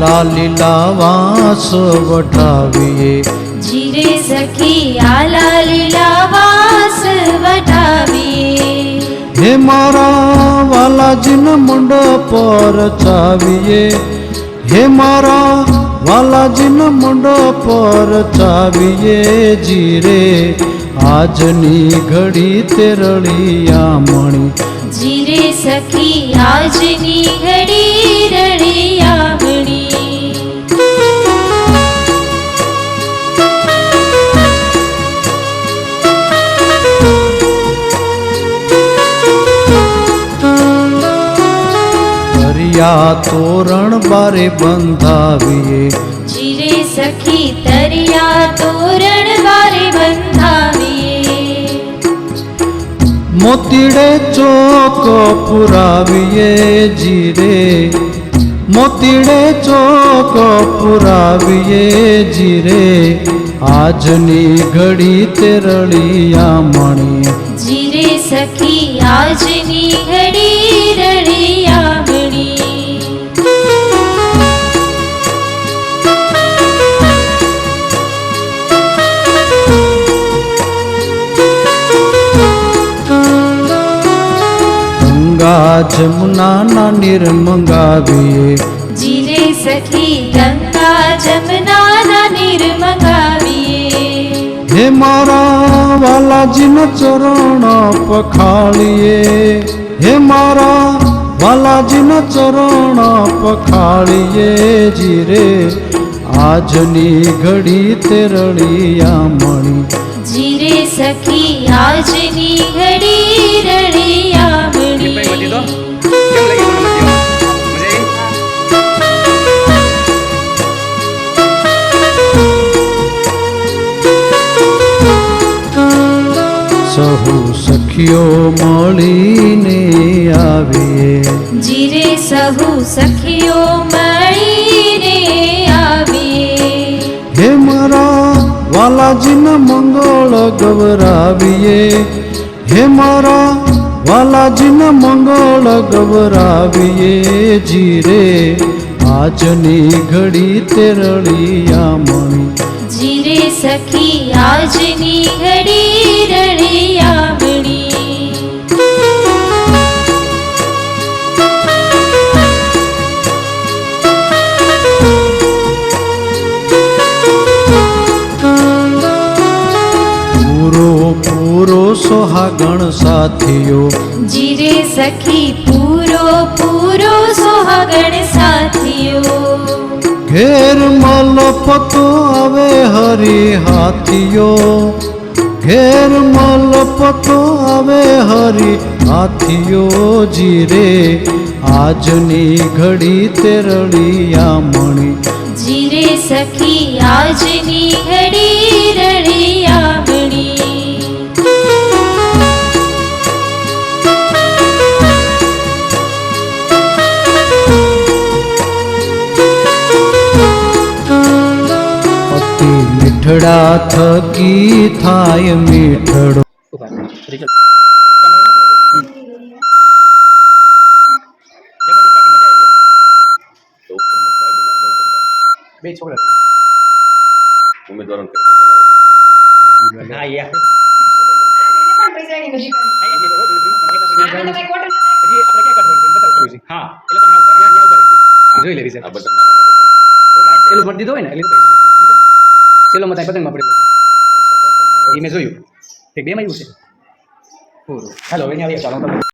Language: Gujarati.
લાલા લીલા વાસ વટાવીએ જીરે સખી આલા લીલા વાસ વટાવીએ હે મારા વાલાજીના મંડપ પર ચાવીએ હે મારા વાલાજીના મંડપ પર ચાવીએ જીરે. આજની ઘડી તે રળિયા મણી. જીરે સખી આજની ઘડી રળિયામણી દરિયા તોરણ બારે બંધાવીએ. જીરે સખી તરિયા તોરણ બારે બંધાવીએ. મોતીડે ચોક પુરાવીએ જીરે. મોતીડે ચોક પુરાવીએ જીરે. આજની ઘડી તે રળિયા મણી. જીરે સખી આજની ઘડી રળિયામણી ગંગા જમુનાના નીર મંગાવીએ. જીરે સખી ગંગા જમનાના નીર મંગાવીએ. હે મારા વાલાજીના ચરણ પખાળીએ. હે મારા વાલાજીના ચરણ પખાળીએ જીરે. આજની ઘડી તે રળિયા મણી જીરે સખી આજની ઘડી સખીઓ મળીને આવીએ. જીરે સહુ સખીઓ મળીને આવીએ. હે મારા વાલાજીના મંગળ ગવરાવીએ હે મારા વાલાજીના મંગળ ગવરાવીએ જીરે આજની ઘડી તે રળિયા મણી જીરે સખી આજની ઘડી રળિયામણી પૂરો સોહાગણ સાથીઓ જીરે સખી પૂરો પૂરો સોહાગણ સાથીઓ ઘેર મલપતો આવે હરી હાથીઓ ઘેર મલપતો આવે હરી હાથીઓ જીરે આજની ઘડી તે રળિયા મણી જીરે સખી આજની ઘડી રળિયામણી અતિ મીઠડા થકી થાય મીઠડો ઉભા રિઝલ્ટ જબરજસ્ત બાકી મજા આવી ગયા બે છોકરા ઉમેદવારોને ખરેખર બોલાવો હા યાર પણ પૈસાની નથી કરી. હા, એમ તો રોજ રોજ પણ એક આપણે આને તો ત્યાં કઈ કોટ હજી આપણે ક્યાં કાઢવાનું છે બતાવશું હજી. હા એ લોકો ના ઉપર ત્યાં ઉપર હા જોઈ લે આ રિઝલ્ટ બધા નાના મોટા કેમ? પેલું મત દીધો હોય ને એટલે ચેલો મત આ પતંગમાં પડેલો એ મેં જોયું. એક બે માં આવ્યું છે. પૂરું. હાલો, હવે અહીંયા ચાલો. તમે